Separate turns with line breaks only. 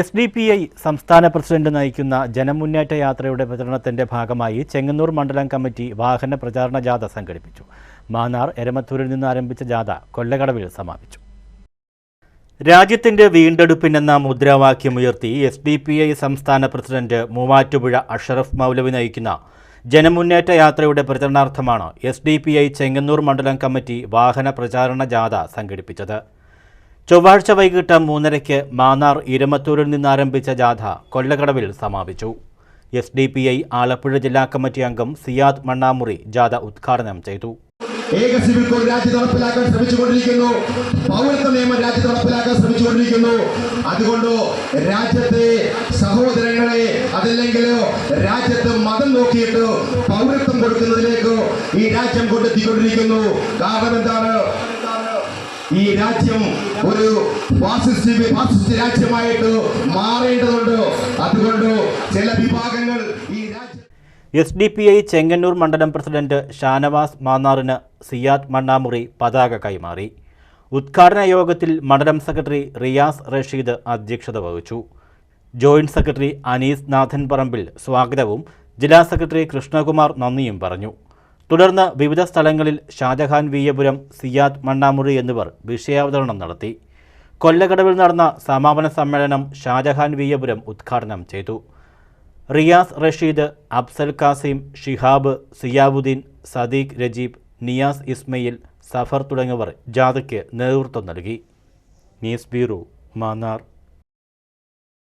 S D P I സംസ്ഥാന president നയിക്കുന്ന ജനമുന്നേറ്റ യാത്രയുടെ പ്രചരണത്തിന്റെ ഭാഗമായി ചെങ്ങന്നൂർ മണ്ഡലം കമ്മിറ്റി വാഹന പ്രചാരണ ജാഥ സംഘടിപ്പിച്ചു. മാന്നാർ എരമത്തൂരിൽ നിന്ന് ആരംഭിച്ച ജാഥ കൊല്ലകടവിൽ സമാപിച്ചു. രാജ്യത്തിന്റെ വീണ്ടെടുപ്പിനെന്ന മുദ്രാവാക്യമുയർത്തി എസ് ഡി പി ഐ സംസ്ഥാന പ്രസിഡന്റ് മൂവാറ്റുപുഴ അഷറഫ് മൗലവി നയിക്കുന്ന ജനമുന്നേറ്റ യാത്രയുടെ പ്രചരണാർത്ഥമാണ് S D P I Chengannur മണ്ഡലം കമ്മിറ്റി വാഹന പ്രചാരണ ജാഥ സംഘടിപ്പിച്ചത്. ചൊവ്വാഴ്ച വൈകിട്ട് മൂന്നരയ്ക്ക് മാന്നാർ ഇരമത്തൂരിൽ നിന്നാരംഭിച്ച ജാഥ കൊല്ലകടവിൽ സമാപിച്ചു. S D P I Alappuzha ജില്ലാ കമ്മിറ്റി അംഗം സിയാദ് മണ്ണാമുറി ജാഥ ഉദ്ഘാടനം ചെയ്തു.
ഏക സിവിൽ കോഡ് രാജ്യത്ത് നടപ്പിലാക്കാൻ ശ്രമിച്ചുകൊണ്ടിരിക്കുന്നു. പൗരത്വ നിയമം രാജ്യത്ത് നടപ്പിലാക്കാൻ ശ്രമിച്ചുകൊണ്ടിരിക്കുന്നു. അതുകൊണ്ട് രാജ്യത്തെ സഹോദരങ്ങളെ അതല്ലെങ്കിൽ രാജ്യത്ത് മതം നോക്കിയിട്ട് പൗരത്വം കൊടുക്കുന്നതിലേക്ക് ഈ രാജ്യം കൊണ്ടെത്തിക്കൊണ്ടിരിക്കുന്നു. കാരണം എന്താണ്? ഈ രാജ്യം ഒരു രാജ്യമായിട്ട് മാറേണ്ടതുണ്ട്. അതുകൊണ്ട് ചില വിഭാഗങ്ങൾ ഈ
S D P I Chengannur മണ്ഡലം പ്രസിഡന്റ് ഷാനവാസ് മാന്നാറിന് സിയാദ് മണ്ണാമുറി പതാക കൈമാറി. ഉദ്ഘാടന യോഗത്തിൽ മണ്ഡലം സെക്രട്ടറി റിയാസ് റഷീദ് അധ്യക്ഷത വഹിച്ചു. ജോയിന്റ് സെക്രട്ടറി അനീസ് നാഥൻ പറമ്പിൽ സ്വാഗതവും ജില്ലാ സെക്രട്ടറി കൃഷ്ണകുമാർ നന്ദിയും പറഞ്ഞു. തുടർന്ന് വിവിധ സ്ഥലങ്ങളിൽ ഷാജഹാൻ വീയപുരം സിയാദ് മണ്ണാമുറി എന്നിവർ വിഷയാവതരണം നടത്തി. കൊല്ലകടവിൽ നടന്ന സമാപന സമ്മേളനം ഷാജഹാൻ വീയപുരം ഉദ്ഘാടനം ചെയ്തു. റിയാസ് റഷീദ് അഫ്സൽ കാസിം ഷിഹാബ് സിയാബുദ്ദീൻ സദീഖ് രജീബ് നിയാസ് ഇസ്മയിൽ സഫർ തുടങ്ങിയവർ ജാഥയ്ക്ക് നേതൃത്വം നൽകി. News bureau Mannar.